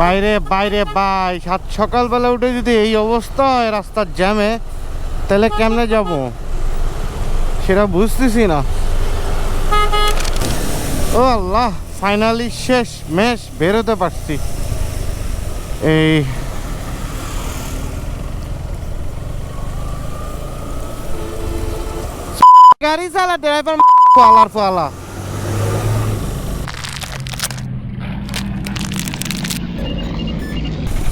বাইরে বাইরে, বাই। সাত সকালবেলা উঠে যদি এই অবস্থা রাস্তার জ্যামে, তাহলে কেমনে যাব? সেটা বুঝতেছি না। ও আল্লাহ ফাইনালি শেষ ম্যাচ বেরোতে পারছি। এই গাড়ি চালা ড্রাইভার ফোয়ালার ফোয়ালা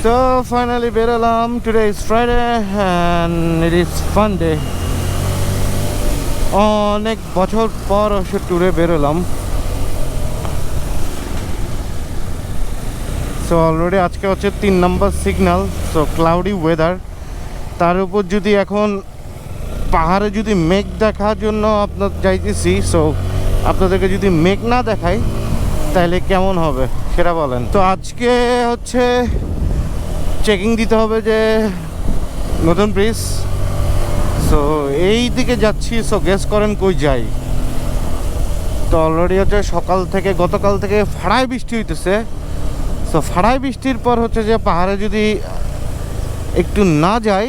So, finally বেরোলাম today is Friday and it is fun day. অনেক বছর পর অবশ্য ট্যুরে বেরোলাম। সো অলরেডি আজকে হচ্ছে তিন number signal so cloudy weather তার উপর যদি এখন পাহাড়ে যদি মেঘ দেখার জন্য আপনার যাইতেছি সো আপনাদেরকে যদি মেঘ না দেখাই তাহলে কেমন হবে সেটা বলেন। তো আজকে হচ্ছে চেকিং দিতে হবে যে নতুন ব্রিজ সো এই দিকে যাচ্ছি সো গেস করেন কই যাই। তো অলরেডি হচ্ছে সকাল থেকে, গতকাল থেকে ফাড়াই বৃষ্টি হইতেছে। সো ফাড়াই বৃষ্টির পর হচ্ছে যে পাহাড়ে যদি একটু না যাই,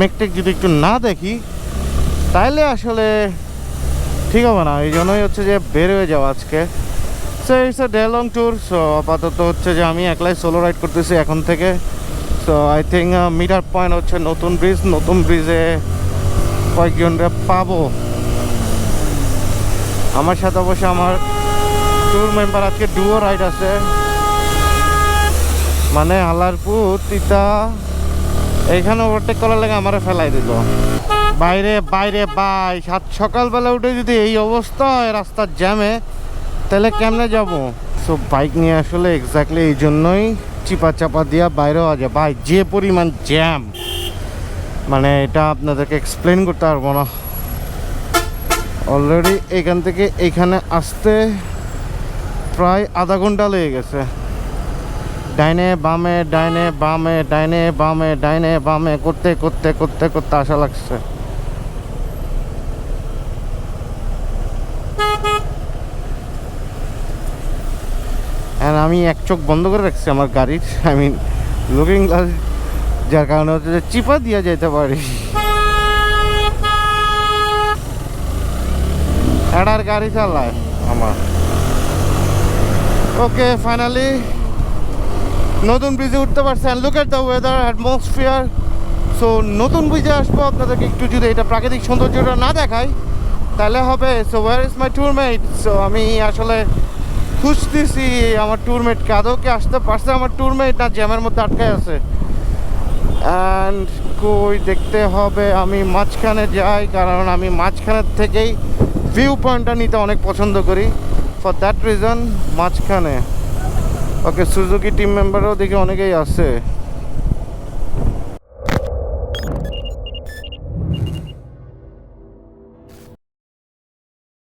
মেঘটেক যদি একটু না দেখি, তাইলে আসলে ঠিক হবে না। এই জন্যই হচ্ছে যে বের হয়ে যাওয়া আজকে। So it's a day long tour so আপাতত হচ্ছে যে আমি একলাই সোলো রাইড করতেছি এখন থেকে। So I think meter point হচ্ছে নতুন ব্রিজ নতুন ব্রিজে কয়েকজনরা পাবো। আমার সাথে অবশ্য আমার ট্যুর মেম্বার আজকে ডুও রাইড আছে। মানে আলারপুর, তিতা, এইখানে ওভারটেক করার লাগে আমারে ফেলাই দিল। বাইরে বাইরে, বাই, সাত সকালবেলা উঠে যদি এই অবস্থা রাস্তার জ্যামে তাহলে কেমনে যাব? সো বাইক নিয়ে আসলে এক্স্যাক্টলি এই জন্যই চিপা চাপা দিয়া বাইরে হওয়া যায় ভাই, যে পরিমাণ জ্যাম মানে এটা আপনাদেরকে এক্সপ্লেন করতে পারব না। অলরেডি এখান থেকে এখানে আসতে প্রায় আধা ঘণ্টা লেগে গেছে। ডাইনে বামে ডাইনে বামে ডাইনে বামে ডাইনে বামে, করতে করতে করতে করতে আসা লাগছে। And আমি এক চোখ বন্ধ করে রাখছি আমার গাড়ির আই মিন লুকিং গ্লাস যার কারণে হচ্ছে যে চিপা দিয়ে যেতে পারি। এটার গাড়ি চালায় আমার। ওকে ফাইনালি নতুন ব্রিজে উঠতে পারছেন look at the weather atmosphere so নতুন ব্রিজে আসব। আপনাদেরকে একটু যদি এটা প্রাকৃতিক সৌন্দর্যটা না দেখাই, তাহলে হবে। So where is my tourmate so আমি আসলে খুঁজতেছি, আমার ট্যুরমেটকে আদৌ কি আসতে পারছে? আমার ট্যুরমেট না, জ্যামের মধ্যে আটকায় আছে। অ্যান্ড কই দেখতে হবে, আমি মাঝখানে যাই, কারণ আমি মাঝখানের থেকেই ভিউ পয়েন্টটা নিতে অনেক পছন্দ করি। ফর দ্যাট রিজন মাঝখানে। ওকে সুজুকি টিম মেম্বারও দেখি অনেকেই আছে।